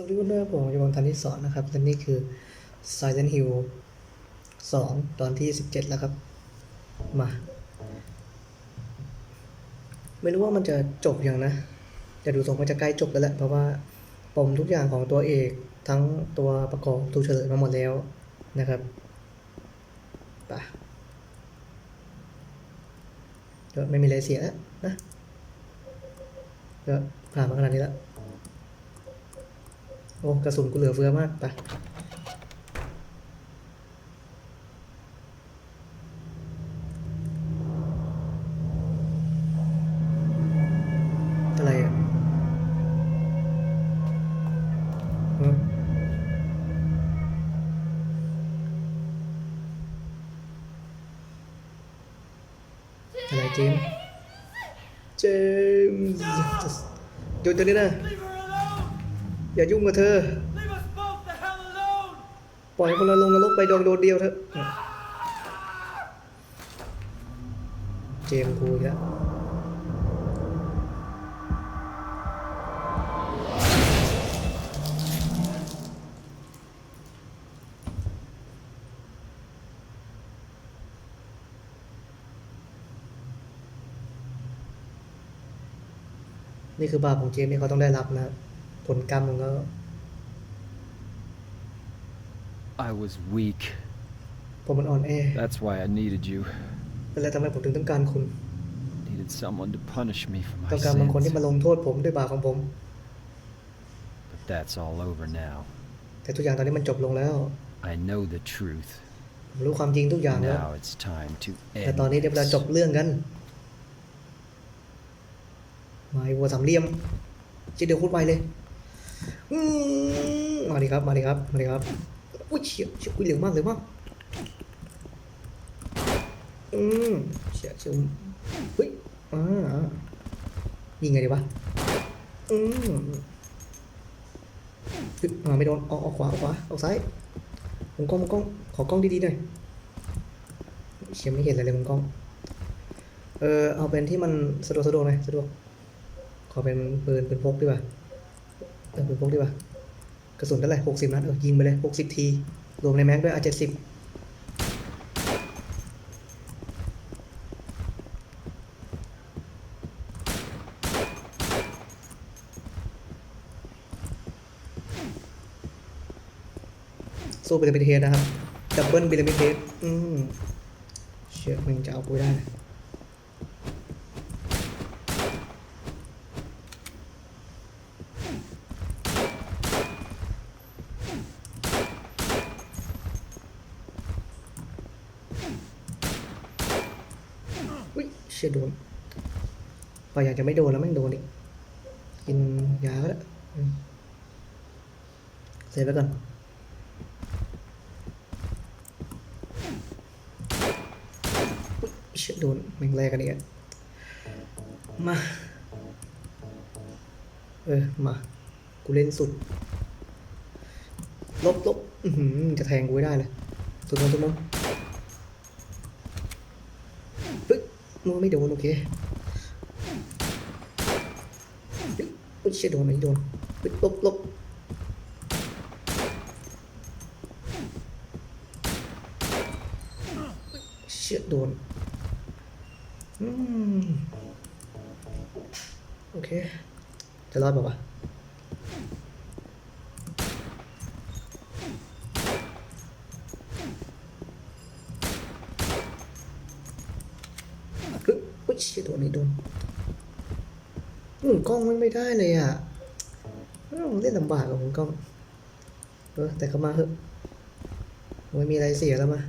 สวัสดีเพื่อนๆผมยู่บนทันที่สอนนะครับและนี่คือ Silent Hill 2 ตอนที่ 17 แล้วครับ มา ไม่รู้ว่ามันจะจบยังนะ แต่ดูทรงมันจะใกล้จบแล้วแหละ เพราะว่าปมทุกอย่างของตัวเอกทั้งตัวประกอบถูกเฉลยมาหมดแล้วนะครับไปก็ไม่มีอะไรเสียแล้วนะก็ผ่านมาขนาดนี้แล้ว โอ้กระสุนกูเหลือเฟือมากไปอะไรอะอะไรเจมส์เจมส์หยุดเดี๋ยวนี้นะ อย่ายุ่งกับเธอ ปล่อยคนเราลงนรกไปดวงโดดเดียวเถอะ เจมส์กูอีกแล้วนี่คือบาปของเจมส์ที่เขาต้องได้รับนะครับ ผลกรรมของเขา I was weak. ผมมันอ่อนแอ That's why I needed you. นั่นแหละทำให้ผมถึงต้องการคุณ Needed someone to punish me for my ต้องการบางคนที่ sins. มาลงโทษผมด้วยบาปของผม But that's all over now. แต่ทุกอย่างตอนนี้มันจบลงแล้ว I know the truth. ผมรู้ความจริงทุกอย่างแล้ว Now it's time to แต่ end ตอนนี้เดี๋ยวเราจบ this. เรื่องกันมาไอ้วัวสามเหลี่ยมจะเดี๋ยวพูดไปเลย อืมมาดิครับ มาดิครับ มาดิครับ อุ้ยเฉียเฉียอุ้ยเร็วมากเร็วมาก อืมเฉียเฉียเฮ้ยอ่าอ่ายิงไงดีวะ อืมเฮ้ยมาไม่โดนออกออกขวาออกขวาออกซ้ายมุมกล้องมุมกล้อง ขอกล้องดีๆหน่อยเชี่ยไม่เห็นอะไรเลยมุมกล้อง เออเอาเป็นที่มันสะดวกสะดวกหน่อยสะดวก ขอเป็นปืนปืนพกดีกว่า ออปืนพกดีกว่ากระสุนเท่าไหร่หกสิบนัดเออยิงไปเลยหกสิบที รวมในแม็กด้วยอะเจ็ดสิบสู้พีระมิเฮดนะครับดับเบิลพีระมิเฮดอืมเชื่อมึงจะเอากูได้นะอุ้ยเชี่ยโดน พออยากจะไม่โดนแล้วแม่โดนอีกกินยาก็ได้อืมเสร็จไปก่อนเชี่ยโดนแม่งแรกกันอีกมา เออ มา กูเล่นสุด ลบลบอือหือจะแทงกูไม่ได้เลยสุดมนสุดมนปึ๊บมึงไม่โดนโอเคปึ๊บอุ๊ ยเชี่ยโดนไม่โดนปึ๊บลบลบเชี่ยโดนอืมโอเคจะรอดป่าวะเฮ้ยอุ๊ยเชี่ยโดนไม่โดนหมุน กล้องมันไม่ได้เลยอะเล่นลำบากกับหมุนกล้องเออแต่ก็มาเหอะไม่มีอะไรเสียแล้วมา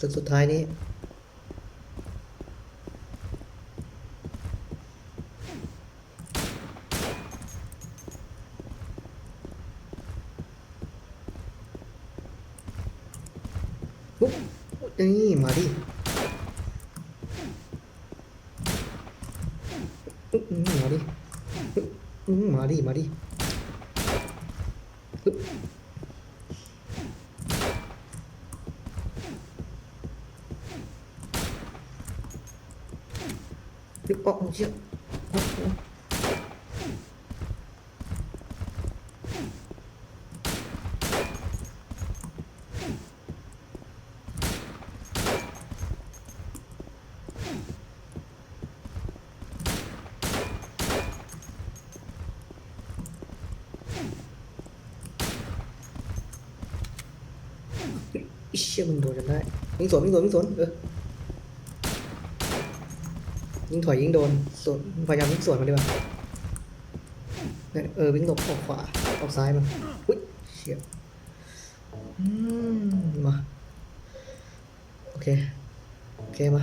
ศึกสุดท้ายนี้ ปุ๊บนี่มาดิอื้อหือ มาดิมาดิมาดิออ๋อเชี่ยอ๋ออ๋อ อิเชี่ย มันโดนจนได้ยิงสวนยิงสวนยิงสวนเออยิงถอยยิงโดนสวนพยายามยิงสวนมันดีกว่าเนี่ยเออวิ่งหลบออกขวาออกซ้ายมาอุ้ยเฉียบมาโอเคโอเคมา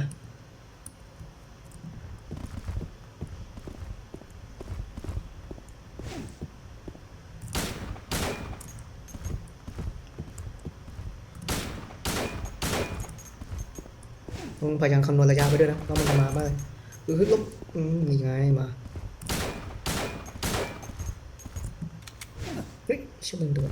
มึงพยายามคำนวณระยะไปด้วยนะว่ามันจะมาบ้างเออลบมีไงมาเฮ้ยชื่อมึงด้วย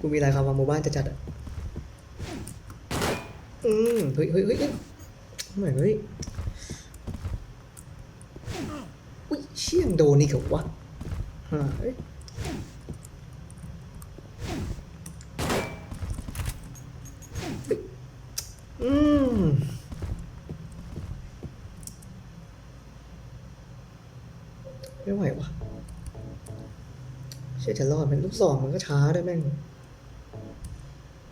กูมีหลายความหวังหมู่บ้านจะจัดอะอืมเฮ้ยเฮ้ยเฮ้ยเหมือนเฮ้ยอุ้ยเชี่ยงโดนี่เขาวะฮะ จะรอดมันลูกศรมันก็ช้าด้วยแม่ง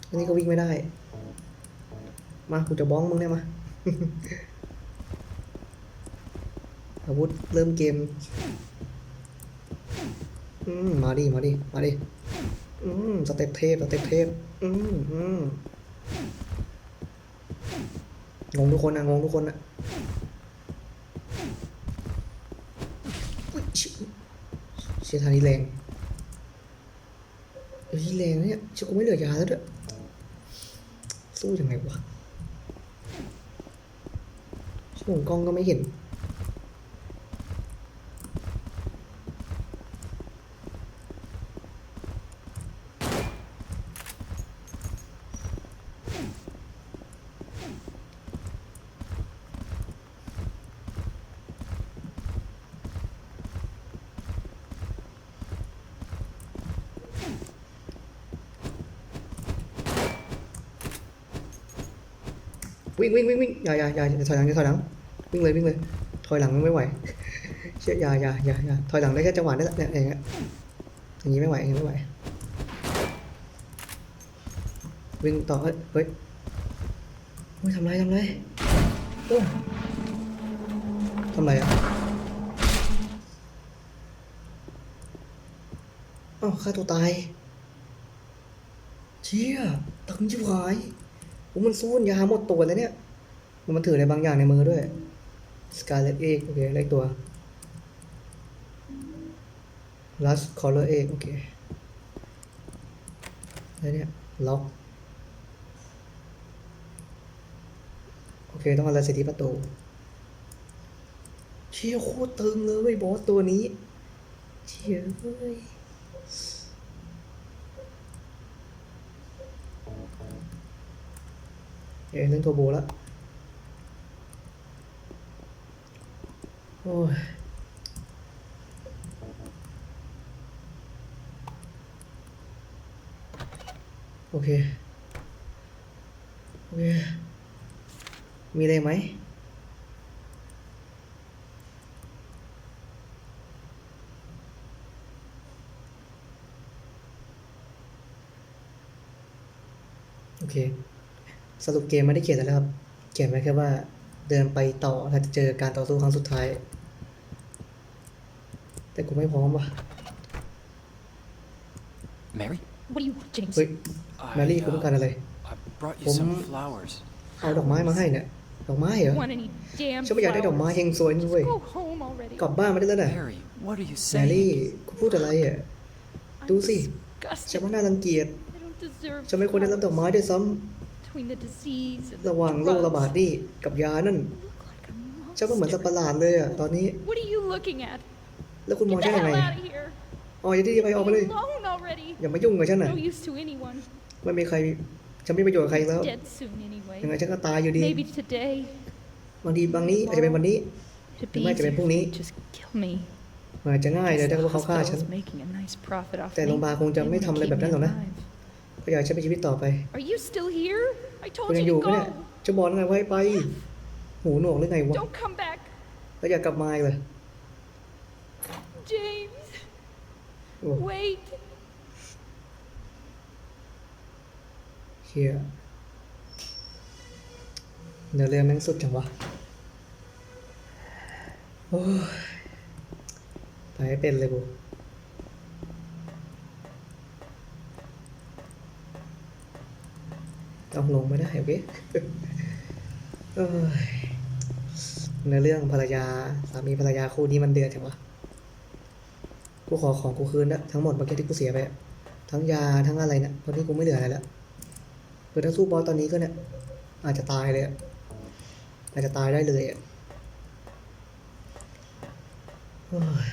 อันนี้ก็วิ่งไม่ได้ มากูจะบ้องมึงได้มาอาวุธเริ่มเกม อืม มาดิ มาดิ มาดิ อืม สเต็ปเทพ สเต็ปเทพ อืมอืมงงทุกคนนะงงทุกคนนะเชียทางนี้แรง แรงนะเนี่ยชิคกูไม่เหลือยาแล้วด้วย สู้ยังไงวะช่วงกล้องก็ไม่เห็น วิ่งวิ่งวิ่งวิ่งอย่าอย่าอย่าอย่าถอยหลังอย่าถอยหลังวิ่งเลยวิ่งเลยถอยหลังไม่ไหวเชื่ออย่าอย่าอย่าอย่าถอยหลังได้แค่จังหวะนี้แหละเนี่ยอย่างเงี้ยอย่างงี้ไม่ไหวอย่างงี้ไม่ไหววิ่งต่อเฮ้ยเฮ้ยโอ้ยทำไรทำไรโอ้ยทำไรอะอ้าวฆ่าตัวตายเชี่ยตึงชิบหายโอ้มันสู้ยาหมดตัวเลยเนี่ย มันถืออะไรบางอย่างในมือด้วย Scarlet Egg โอเคเลขตัว Last Color Egg โอเคแล้วเนี่ยล็อกโอเค ต้องอะไรใส่ที่ประตูเชี่ยโคตรตึงเลยบอสตัวนี้เชี่ยเฮ้ย เอ้ยเล่นโทโบแล้วโอ้ยโอเค โอเค มีอะไรไหมโอเค สรุปเกมไม่ได้เขียนอะไรแล้วครับ เขียนไว้แค่ว่าเดินไปต่อถ้าจะเจอการต่อสู้ครั้งสุดท้าย แต่กูไม่พร้อมว่ะ Mary? What do you want, James? เฮ้ย I, แมรี่กูต้องการอะไร I brought you ผม- some flowers. เอาดอกไม้มาให้เนี่ยดอกไม้เหรอ Want any damn ฉันไม่อยากได้ดอกไม้ flowers? เฮงซวยนี่เว้ย Go home already. กลับบ้านมาได้แล้วน่ะ Mary, what are you แมรี่ saying? กูพูดอะไรอะ I'm ดูสิ disgusted. ฉันว่าน่ารังเกียจ I don't deserve ฉันไม่ควรได้รับดอกไม้ด้วยซ้ between the disease and ำ ระหว่างโรคระบาดนี่กับยานั่น You look like a ฉันก็เหมือนสัตว์ประ monster. หลาดเลยอะตอนนี้ What are you looking at? แล้วคุณมอง Get ฉัน the ยังไง hell out of here. อ๋ออย่าที่ไปออกไปเลย Leave me alone already. อย่ามายุ่งกับฉันน่ะ No use to anyone. ไม่มีใครฉันไม่มีประโยชน์กับใครแล้ว Dead soon ยังไง anyway. ฉันก็ตายอยู่ดี Maybe today. บางทีบางนี้อาจจะเป็นวันนี้ It'd It be might have been easier if pung you ni. just kill me. มันอาจจะง่ายเลย Guess ถ้า the ว่าเขาฆ่าฉัน hospital's making a nice profit off แต่โรงพยาบาลคงจะ me. ไม่ They ทำอะไร wanna แบบ keep นั้นหรอก me นะ alive. เขาอยากให้ฉันมีชีวิตต่อไป Are you still here? I คุณ told ยัง you อยู่ to ไหมเนี่ย go. จะบอกไงไว้ไป หูหนวกหรือไงวะ Don't come back, แล้วอยากกลับมาอีกเลย James. โอ้ Wait. เฮียเนื้อเรื่องแม่งสุดจังวะโอ้ยไปให้เป็นเลยกู ต้องลงไม่ได้เคเอ้ยเนื้อเรื่องภรรยาสามีภรรยาคู่นี้มันเดือดจังวะกูขอของกูคืนนะทั้งหมดเมื่อกี้ที่กูเสียไปทั้งยาทั้งอะไรเนี่ยตอนนี้กูไม่เหลืออะไรแล้วคือถ้าสู้บอสตอนนี้ก็เนี่ย อาจจะตายเลยอาจจะตายได้เลยอะโอ้ย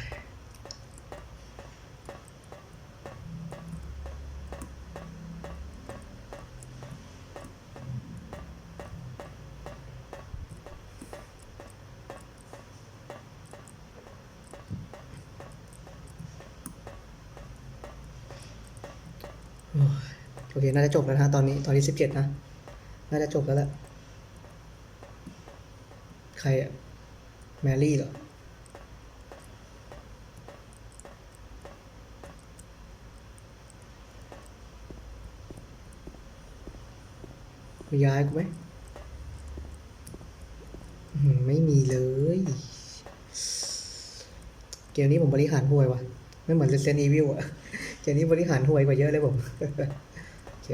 โอเค น่าจะจบแล้วนะตอนนี้ตอนที่สิบเจ็ดนะ น่าจะจบแล้วแหละใครอะแมรี่เหรอมีย้ายกูไหมไม่มีเลย เกมนี้ผมบริหารห่วยว่ะ ไม่เหมือน Resident Evil อะเกมนี้บริหารห่วยกว่าเยอะเลยผม โอเค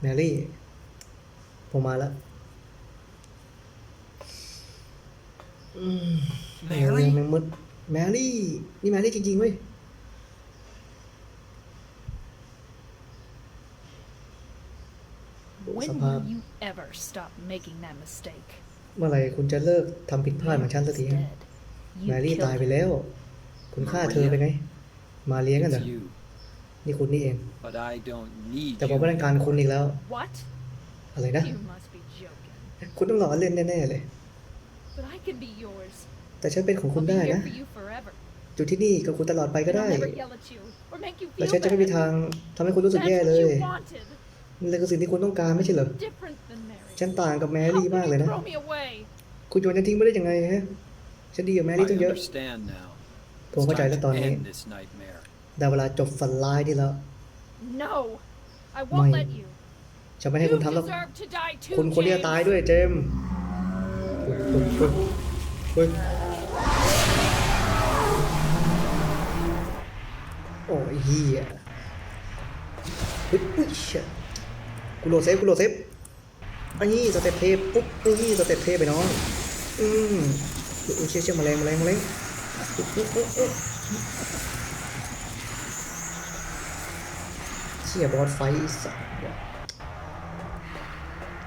แมรี่ ผมมาแล้วอืมโอ้ย Mary? แมงมุดแมรี่ นี่แมรี่จริงๆเว้ย When Somehow- will you ever stop making that mistake? เมื่อไหร่คุณจะเลิกทำผิดพลาดเหมือนฉันสักที He's ฮะ dead. You แมรี่ killed ตายไป him. แล้ว คุณฆ่าเธอไปไง มาเลี้ยงกันเหรอ It's you, นี่คุณนี่เอง but I don't need แต่ผมไม่ you. ต้องการคุณอีกแล้ว What? อะไรนะ You must be joking. คุณต้องหล่อเล่นแน่ๆเลย But I could be yours. แต่ฉันเป็นของคุณ I'll be ได้ here นะ for you forever. อยู่ที่นี่กับคุณตลอดไปก็ And ได้ I'll never yell at you or make you และ feel ฉันจะไม่มี bad. ทางทำให้คุณรู้สึก That's แย่ what เลย you wanted. นี่เลยคือสิ่งที่คุณต้องการไม่ใช่เหรอ Different than Mary. ฉันต่างกับแม How รี่ could มาก you เลยนะ throw me away? คุณโยนฉันทิ้งไม่ได้ยังไงฮะ ฉันดีกับแม I รี่ตั้งเยอะ understand now. ผม It's เข้าใจ time แล้ว to ตอนนี้ end this nightmare. ได้เวลาจบฝันร้ายที่แล้ว No. I won't My- let you. จะไม่ให้ You คุณทำแล้ว deserve to die too, คุณคนที่จะ James. ตายด้วยเจมส์เฮ้ยเฮ้ยเฮ้ยโอ้ยเฮียเฮ้ยอุ้ยเชี่ยกูโหลดเซฟกูโหลดเซฟอันนี้สเต็ปเทปปุ๊บนี่สเต็ปเทปไปน้อง อืมอุ้ยเชี่ยเชี่ยแมลงแมลงแมลงอุ๊ยอุ๊ยอุ๊ยอุ๊ย เชี่ยบอสไฟสัตว์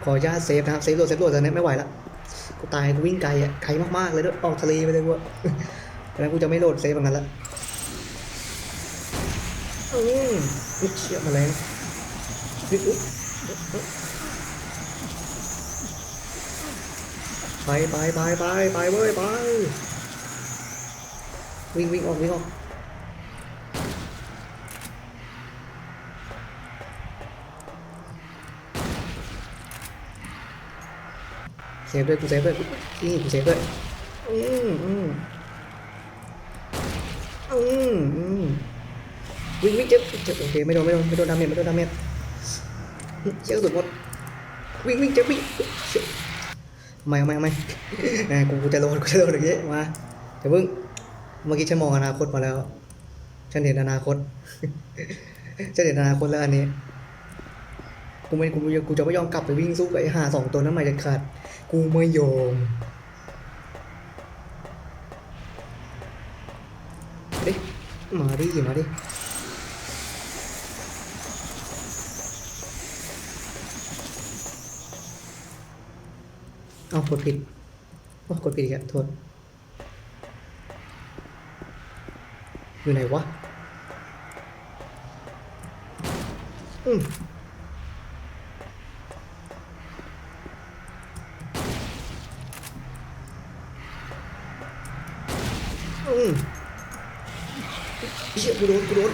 ขออนุญาตเซฟนะครับ เซฟโหลดเซฟโหลดตอนนี้ไม่ไหวละกูตายกูวิ่งไกลอะไกลมากๆเลยด้วยออกทะเลไปเลยกูอะดังนั้นกูจะไม่โหลดเซฟแบบนั้นละอืมเชี่ยมลงอุ๊ยอุ๊ยอุ๊ยไปไปไปไปไปเว้ยไป วิ่งวิ่งออกวิ่งออกเซฟด้วยกูเซฟด้วยนี่กูเซฟด้วยอืมอืมอืมอืมวิ่งวิ่งเจ็บเจ็บโอเคไม่โดนไม่โดนไม่โดนดาเมจไม่โดนดาเมจเชี่ยกระสุนหมดวิ่งวิ่งเจ็บวิ่งเชี่ยไม่เอาไม่เอาไม่แหมกูกูจะโดนกูจะโดนอย่างเงี้ยมาเดี๋ยวเพิ่ง เมื่อกี้ฉันมองอนาคตมาแล้วฉันเห็นอนาคตฉันเห็นอนาคตแล้วอันนี้กูไม่กูกูจะไม่ยอมกลับไปวิ่งสู้กับไอ้ห่าสองตัวนั้นมาเด็ดขาดกูไม่ยอมเอ๊ะมาดิมาดิเอากดผิดโอ้กดผิดอีกแล้วโทษ อยู่ไหนวะ อืมอืมเชี่ยกูโดนกูโดน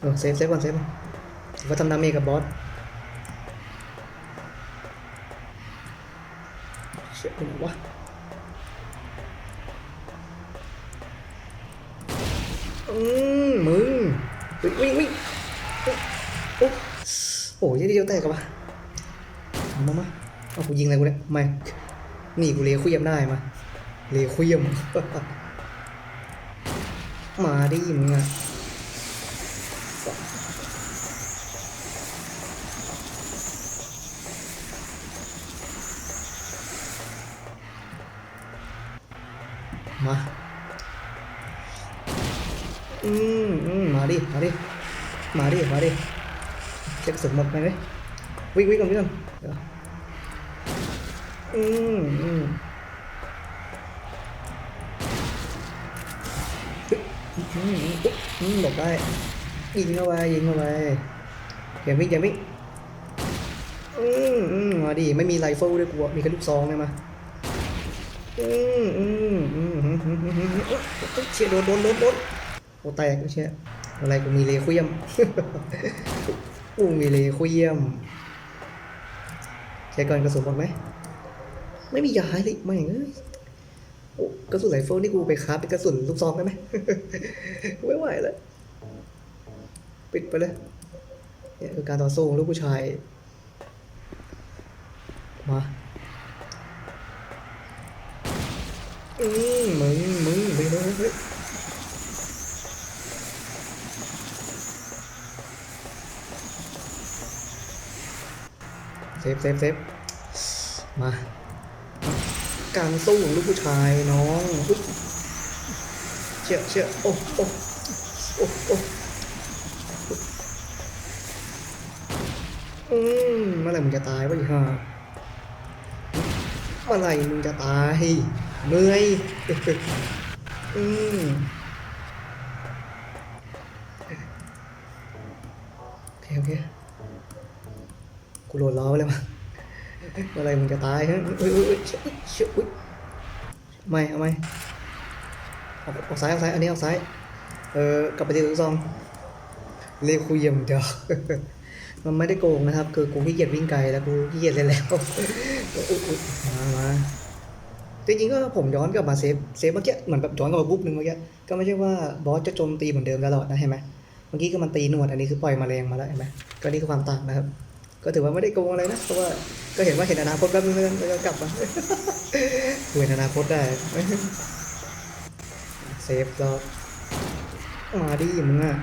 เออเซฟเซฟก่อนเซฟว่าทำดาเมจกับบอส ยิงอะไรกูเนี่ยไม่นี่กูเลยคุยมได้มาเลคุยมมาดิมึงอะมาอืมอืมมาดิ มาดิ มาดิ มาดิเช็คสมหมดไปไหมวิ่งวิ่งก่อนวิ่งก่อน อืมอืมอืมอืมบอกได้ยิงเข้าไปยิงเข้าไปเดี๋วมิเดี๋ยวมิอืมอืมมาดิไม่มีไรเฟิลด้วยกูมีแค่ลูกซองเลยมาอืมอืมอืมอืมเชียโดนโดนโดนโดนโอ้ตายกูเชียอะไรกูมีเลคุยมกูมีเลคุยมใช้ก่อนกระสุนหมดไหม ไม่มียาเลยไม่เอ้ยโอ้กระสุนไรเฟิลนี่กูไปคราฟเป็นกระสุนลูกซองได้ไหมไม่ไหวแล้ว ปิดไปเลยเนี่ยคือการต่อสู้ของลูกผู้ชาย มาอืมมึงมึงไปเลยเฮ้ยเซฟเซฟเซฟมา การสู้ของลูกผู้ชายน้องเชี่ยเชี่ยโอ้โอ้โอ้โอ้อืมเมื่อไหร่มึงจะตายวะอีห่าเมื่อไหร่มึงจะตายเหนื่อยอืมโอเคโอเคกูโหลดล้อไว้เลยมั้ง เมื่อไรมึงจะตายฮะอุ้ยอุ้ยอุ้ยเชี่ยเชี่ยอุ้ยไม่เอาไม่ออกออกซ้ายออกซ้ายอันนี้ออกซ้ายเออกลับไปที่ลูกซองเรียกคุยเยี่ยมเดียวมันไม่ได้โกงนะครับ คือกูขี้เกียจวิ่งไกลแล้วกูขี้เกียจเล่นแล้วมามาจริงๆก็ผมย้อนกลับมาเซฟเซฟเมื่อกี้เหมือนแบบย้อนกลับมาปุ๊บนึงเมื่อกี้ก็ไม่ใช่ว่าบอสจะโจมตีเหมือนเดิมตลอดนะเห็นไหมเมื่อกี้ก็มันตีหนวดอันนี้คือปล่อยมาแมลงมาแล้วเห็นไหมก็นี่คือความต่างนะครับ ก็ถือว่าไม่ได้โกงอะไรนะเพราะว่าก็เห็นว่าเห็นอนาคตแป๊บนึงแล้วกันแล้วก็กลับมาคุยอนาคตได้เซฟรอบมาดิมึงอะ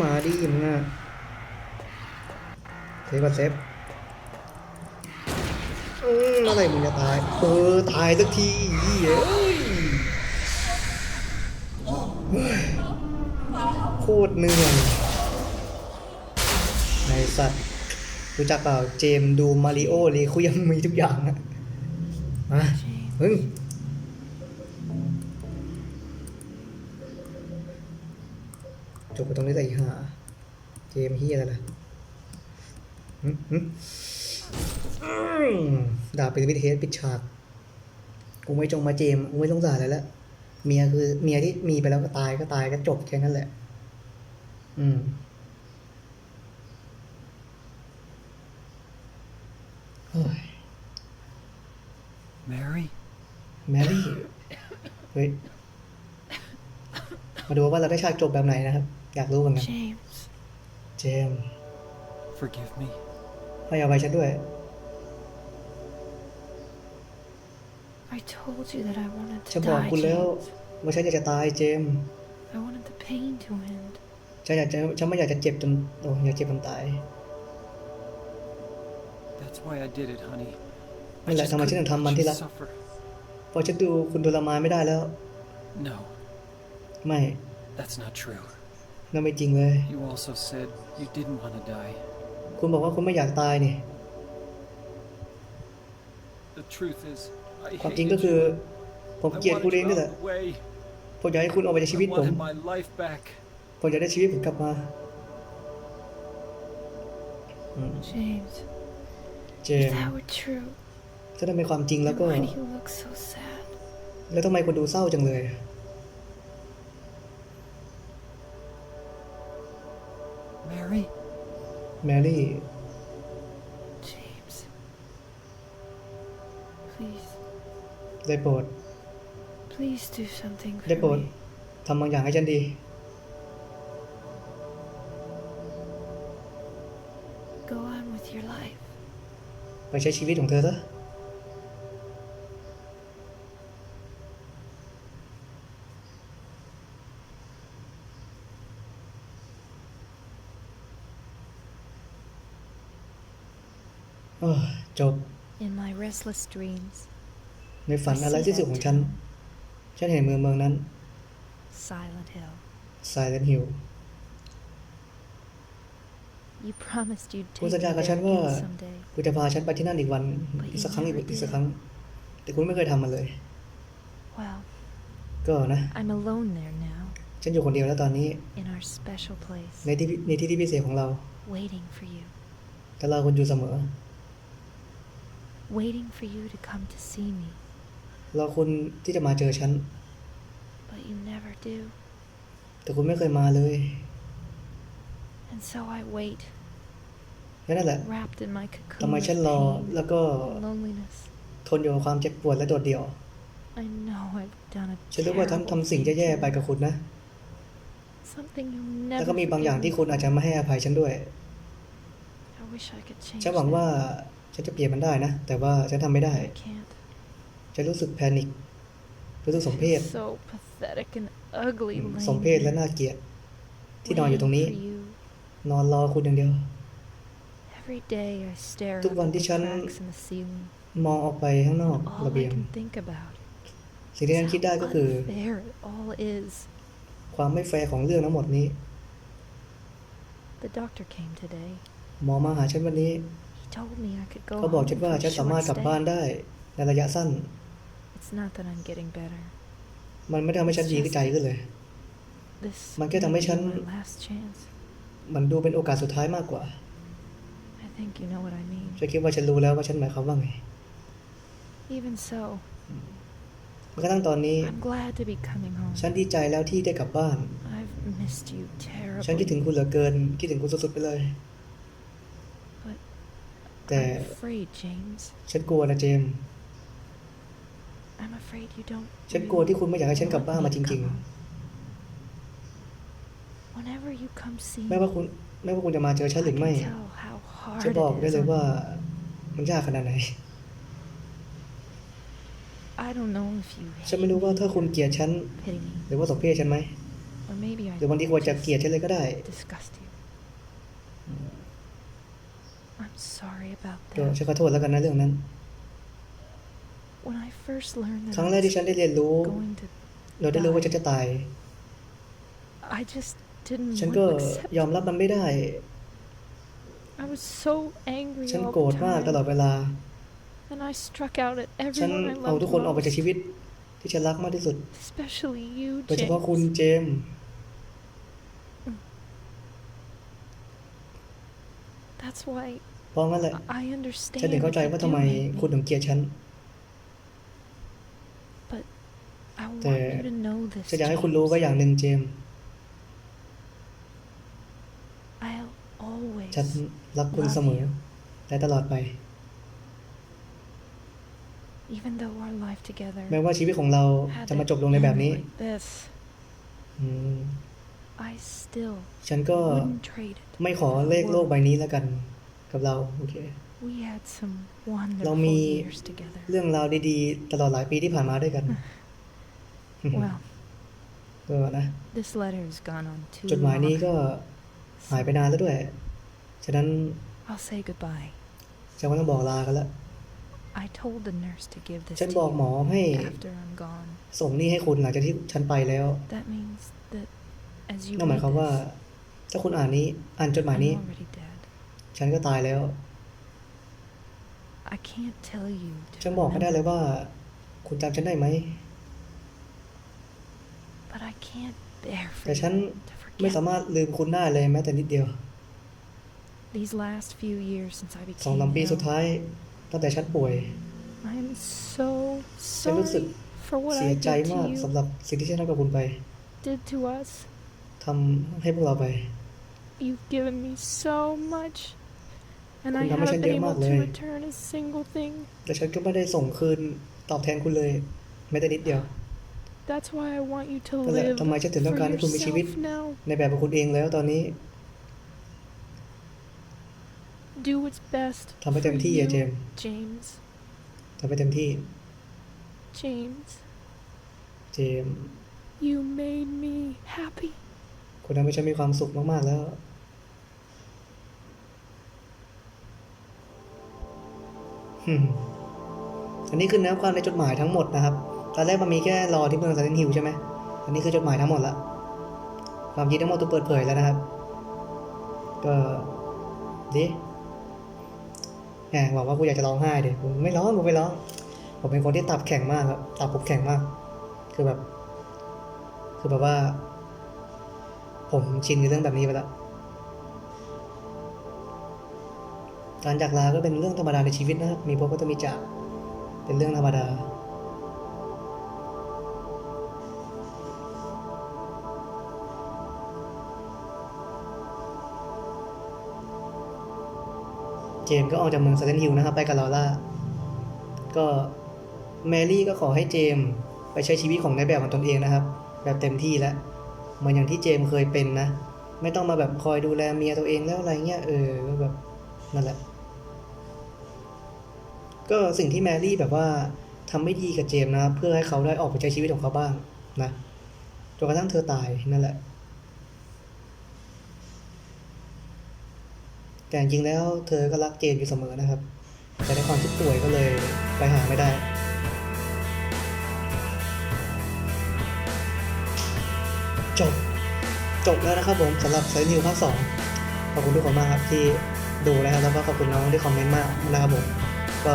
มาดิมึงอะเซฟก่อนเซฟอืมเมื่อไหร่มึงจะตายเออตายสักทีเย้ยเฮ้ยโคตรเหนื่อย สัตว์รู้จักเปล่าเจมส์ดูมาริโอเลยคุยังมีทุกอย่างอะมาเฮ้ยจบไปตรงนี้แต่อีห่าเจมส์เฮียอะไรล่ะหึหึอืมดาบเป็นวิเทสปิดฉาก กูไม่จงมาเจมส์กูไม่ต้องสารอะไรแล้วเมียคือเมียที่มีไปแล้วก็ตายก็ตายก็จบแค่นั้นแหละ อืม โอ้ย Mary? แมรี่เฮ้ย มาดูว่าเราได้ฉากจบแบบไหนนะครับ อยากรู้เหมือนกัน James. เจมส์ Forgive me. ให้อภัยฉันด้วย I told you that I wanted ฉัน to บอก die, คุณแล้ว James. ว่าฉันอยากจะตายเจมส์ I wanted the pain to end. ฉันอยากจะฉันไม่อยากจะเจ็บจนโอ้อยากเจ็บจนตาย That's why I did it, honey. นั่นแหละทำไมฉันถึงทำมันที่รัก suffer. เพราะฉันดูคุณทรมานไม่ได้แล้ว No, ไม่ that's not true. นั่นไม่จริงเลย You also said you didn't want to die. คุณบอกว่าคุณไม่อยากตายนี่ The truth is, I ความจริง hated ก็คือ you. ผม I เกลียดคุณ wanted เอง you นี่แหละ out of the way. ผมอยากให้คุณออกไปจากชีวิต I ผม wanted my life back. ผมอยากได้ชีวิตผมกลับมาอืม James, เจ if มส์ that were true, ถ้าทำไมความจริงแล้ว And ก็ why do you look so sad? แล้วทำไมคุณดูเศร้าจังเลย Mary? แมรี่ James. Please, ได้โปรด please do something ได้ for โปรด me. ทำบางอย่างให้ฉันดี อ้อจบ In my restless dreams, ในฝันอะไรที่สุดของฉัน ฉันเห็นเมืองเมืองนั้น Silent Hill. Silent Hill You promised you'd คุณ take สัญ me ญากับฉัน there ว่า again someday. คุณจะพาฉันไปที่นั่นอีกวัน But อีก you สักครั้งอีก never อีกสัก did. ครั้ง แต่คุณไม่เคยทำมันเลย Well, ก็นะ I'm alone there now, ฉันอยู่คนเดียวแล้วตอนนี้ in our special place, ในที่ในที่ที่พิเศษของเรา waiting for you. แต่เราคุณอยู่เสมอ Waiting for you to come to see me. เราคุณที่จะมาเจอฉัน But you never do. แต่คุณไม่เคยมาเลย And so I wait, แค่นั้นแหละ wrapped in my ทำไม cocoon of ฉันรอ pain แล้วก็ and loneliness. ทนอยู่กับความเจ็บปวดและโดดเดี่ยว I know I've done a ฉันรู้ว่าทำ terrible ทำสิ่ง thing แย่ to ๆไป you. กับคุณนะ Something you'll แล้ว never ก็มีบางอย่าง forgive ที่ me คุณอาจจะไม่ให้อภัยฉันด้วย I wish I could change ฉันหวังว่า that. ฉันจะเปลี่ยนมันได้นะ แต่ว่าฉันทำไม่ได้ I can't. ฉันรู้สึกแพนิครู้สึกสมเพศ So pathetic and ugly สมเพศและ laying น่า there, เกลียด ที่นอนอยู่ตรงนี้ waiting for you. นอนรอคุณอย่างเดียว Every day I stare ทุก up วัน at ที่ the ฉัน cracks in the ceiling. มองออกไปข้างนอก All ระเบีย I ง can think about สิ่งที่ฉัน is คิดได้ how ก็คือ unfair it all is. ความไม่แฟร์ของเรื่องทั้งหมดนี้ The doctor came today. หมอมาหาฉันวันนี้ He told me I could go เขาบอก home ฉันว่า for a ฉันสามารถ short กลับบ้าน stay. ได้ในระยะสั้น It's not that I'm getting better. มันไม่ได้ทำให้ฉันดีใจขึ้นเลย This มันแค่ทำให้ may be ฉัน my last chance. มันดูเป็นโอกาสสุดท้ายมากกว่า I think you know what I mean. ฉันคิดว่าฉันรู้แล้วว่าฉันหมายความว่าไง Even so, แม้กระทั่งตอนนี้ I'm glad to be coming home. ฉันดีใจแล้วที่ได้กลับบ้าน I've missed you ฉันคิดถึง terribly. คุณเหลือเกิน คิดถึงคุณสุดๆไปเลย But แต่ I'm afraid, James. ฉันกลัวนะเจมส์ I'm afraid you don't. ฉันกลัว really ที่คุณไม่อยากให้ฉันกลับ want บ้าน me มา to จริง come home. Whenever you come see ๆ me, ไม่ว่าคุณไม่ว่าคุณจะมาเจอฉัน I หรือไม่ can tell how hard จะบอก it ได้ is เลย on ว่า you. มันยากขนาดไหน I don't know if you ฉันไม่รู้ว่าถ้าคุณเกลียดฉัน pity me, หรือว่าสมเพศฉันไหม or maybe I หรือบางทีควรจะเกลียดฉันเลยก็ได้ disgust you. I'm sorry about ก็ that. ฉันขอโทษแล้วกันนะเรื่องนั้น When I first learned ครั้ that ง I แรกที่ was ฉันได้เรียนรู้ going to, เราได้รู้ว่าฉันจะตาย I just didn't ฉัน want ก็ to accept ยอมรับมันไม่ได้ I was so angry ฉัน all โกรธ the มากตลอด time, เวลา and I struck out at ฉัน everyone I เอา loved ทุกคนออกไปจาก most, ชีวิตที่ฉันรักมากที่สุด especially you, โดยเฉพาะคุณ James. เจมส์ That's why เพราะงั้นแหละ I understand ฉันถึงเข้าใจ you ว่า do ทำไม hate คุณ me, ถึงเกลียดฉัน but I want แต่ you to know this. ฉันอยากให้คุณรู้ James. ไว้อย่างหนึ่งเจมส์ I'll always ฉันรักคุณ love เสมอ you. และตลอดไป even though our life together แม้ว่าชีวิตของเรา had จะมา to จบลงในแบบ end นี้ like this, อืม I still ฉันก็ wouldn't trade it. ไม่ขอเลขโลกใบนี้แล้วกันกับเราโอเค We had some เรา wonderful มี years together. เรื่องราวดีๆ ตลอดหลายปีที่ผ่านมาด้วยกัน Well, ก็นะ this letter has gone on too จดหมายนี้ long. ก็หายไปนานแล้วด้วย ฉะนั้น I'll say goodbye. ฉันก็ต้องบอกลากันแล้ว I told the nurse to give this ฉัน to บอกหมอให้ you after I'm gone. ส่งนี่ให้คุณหลังจากที่ฉันไปแล้ว That means that as you นั่นหมาย read ความว่า this, ถ้าคุณอ่านนี้ อ่านจดหมาย I'm นี้ already dead. ฉันก็ตายแล้ว I can't tell you ฉัน to บอกไม่ได้เลย remember, ว่า คุณจำฉันได้ไหม but I can't bear for แต่ฉัน you to ไม่ forget สามารถลืมคุณได้เลยแม้แต่นิดเดียว these last few years since I สอง became สามปีสุด ill. ท้ายตั้งแต่ฉันป่วย My I'm so ฉันรู้สึก sorry for what เสีย I ใจ did มาก to สำ you, หรับสิ่งที่ฉันทำกับคุณไป did to us. ทำให้พวกเราไป You've given me so much, and I Kung naman haven't siya been di able to magle. return a single thing. แต่ฉันก็ไม่ได้ส่งคืนตอบแทนคุณเลยแม้แต่นิดเดียว That's why I want you to นั่นแหละ live ทำไมฉันถึง for ต้องการให้คุณมีชีวิต yourself now. ในแบบของคุณเองแล้วตอนนี้ Do what's best ทำให้เต็ม for ที่อะเจ you, มส์ James. ทำให้เต็มที่ James, เจมส์ you made me happy. คุณทำให้ฉันมีความสุขมาก ๆ แล้วฮึมอันนี้คือเนื้อความในจดหมายทั้งหมดนะครับ ตอนแรกมันมีแค่รอที่เมืองซาเลนฮิลใช่ไหม อันนี้คือจดหมายทั้งหมดละ ความจริงทั้งหมดถูกเปิดเผยแล้วนะครับ ก็ดี แหมหวังว่ากูอยากจะร้องไห้ดิผมไม่ร้องผมไม่ร้อง ผมเป็นคนที่ตับแข็งมากครับตับผมแข็งมาก คือแบบ คือแบบว่า ผมชินกับเรื่องแบบนี้ไปแล้วการจากลาก็เป็นเรื่องธรรมดาในชีวิตนะครับ มีพบก็ต้องมีจาก เป็นเรื่องธรรมดา เจมส์ก็ออกจากเมืองซาเลนฮิลนะครับ ไปกับลอร่า ก็แมรี่ก็ขอให้เจมส์ไปใช้ชีวิตของในแบบของตนเองนะครับ แบบเต็มที่แล้วเหมือนอย่างที่เจมส์เคยเป็นนะ ไม่ต้องมาแบบคอยดูแลเมียตัวเองแล้วอะไรเงี้ยเออก็แบบนั่นแหละ ก็สิ่งที่แมรี่แบบว่าทำไม่ดีกับเจมส์นะ เพื่อให้เขาได้ออกไปใช้ชีวิตของเขาบ้างนะจนกระทั่งเธอตายนั่นแหละ แต่จริงๆแล้วเธอก็รักเจมส์อยู่เสมอนะครับ แต่ในความที่ป่วยก็เลยไปหาไม่ได้จบจบแล้วนะครับผมสำหรับไซนิวภาคสองขอบคุณทุกคนมากครับที่ดูนะครับแล้วก็ขอบคุณน้องที่คอมเมนต์มากนะครับผมก็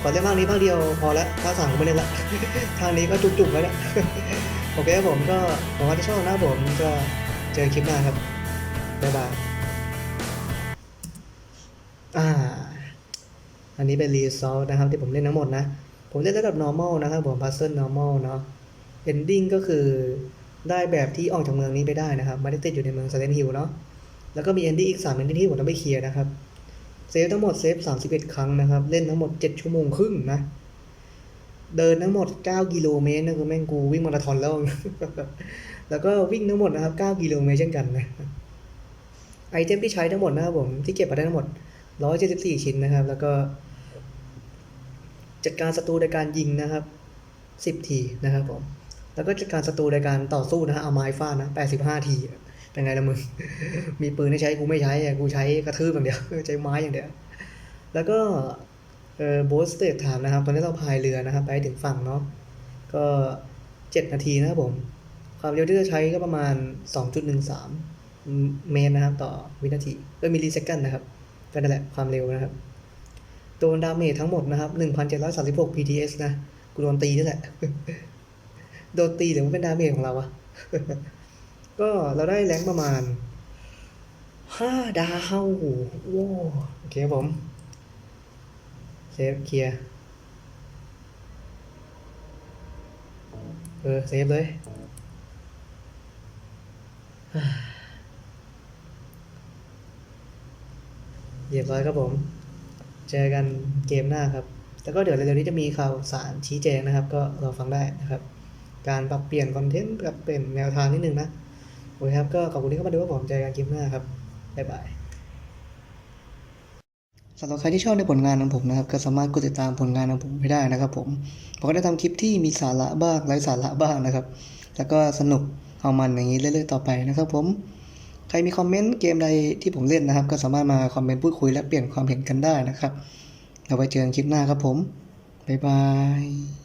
ขอเล่นภาคนี้ภาคเดียวพอแล้วภาคสามก็ไม่เล่นละภาคนี้ก็จุกๆแล้วเนี่ยโอเคครับผมก็หวังว่าที่ชอบนะครับผมก็เจอคลิปหน้าครับบ๊ายบาย อ่า อันนี้เป็นรีซอลนะครับที่ผมเล่นทั้งหมดนะ ผมเล่นระดับ normal นะครับผม puzzle normal เนาะ ending ก็คือได้แบบที่ออกจากเมืองนี้ไปได้นะครับไม่ได้ติดอยู่ในเมือง Silent Hill เนาะ แล้วก็มี ending อีก 3 ending ที่ผมต้องไปเคลียร์นะครับ เซฟทั้งหมดเซฟ 31 ครั้งนะครับ เล่นทั้งหมด 7 ชั่วโมงครึ่งนะ เดินทั้งหมด 9 กิโลเมตรนะคือแม่งกูวิ่งมาราธอนแล้ว แล้วก็วิ่งทั้งหมดนะครับ 9 กิโลเมตรเช่นกันนะไอเทมที่ใช้ทั้งหมดนะครับผมที่เก็บมาได้ทั้งหมด 174 ชิ้นนะครับ แล้วก็จัดการศัตรูโดยการยิงนะครับ 10 ทีนะครับผม แล้วก็จัดการศัตรูโดยการต่อสู้นะฮะเอาไม้ฟาดนะ 85 ที เป็นไงละมึง มีปืนให้ใช้กูไม่ใช้กูใช้กระทืบอย่างเดียวใช้ไม้อย่างเดียว แล้วก็เออโบสเตทถามนะครับ ตอนนี้เราพายเรือนะครับ ไปถึงฝั่งเนาะ ก็ 7 นาทีนะครับผม ความเร็วที่จะใช้ก็ประมาณ 2.13 เมตรนะครับ ต่อวินาทีก็มิลลิเซคันนะครับ ก็นั่นแหละความเร็วนะครับโดนดาเมจทั้งหมดนะครับ 1,736 PTS นะกูโดนตีนี่แหละ โดนตีหรือว่าเป็นดาเมจของเราวะก็เราได้แรงประมาณ 5 ดาวโว้โอเคผมเซฟเคลียร์เออเซฟเลย เรียบร้อยครับผม เจอกันเกมหน้าครับ แล้วก็เดี๋ยวเร็วๆนี้จะมีข่าวสารชี้แจงนะครับ ก็รอฟังได้นะครับ การปรับเปลี่ยนคอนเทนต์ปรับเปลี่ยนแนวทางนิดนึงนะโอเคครับ ก็ขอบคุณที่เข้ามาดูครับผมเจอกันคลิปหน้าครับบ๊ายบายสำหรับใครที่ชอบในผลงานของผมนะครับ ก็สามารถกดติดตามผลงานของผมให้ได้นะครับ ผมผมก็ได้ทำคลิปที่มีสาระบ้างไร้สาระบ้างนะครับ แล้วก็สนุกเอามันอย่างนี้เรื่อยๆต่อไปนะครับ ผม ครมีคอมเมนต์เกมใดที่ผมเล่นนะครับ ก็สามารถมาคอมเมนต์พูดคุยและเปลี่ยนความเห็นกันได้นะครับเราไปเจอกันคลิปหน้าครับผมบ๊ายบาย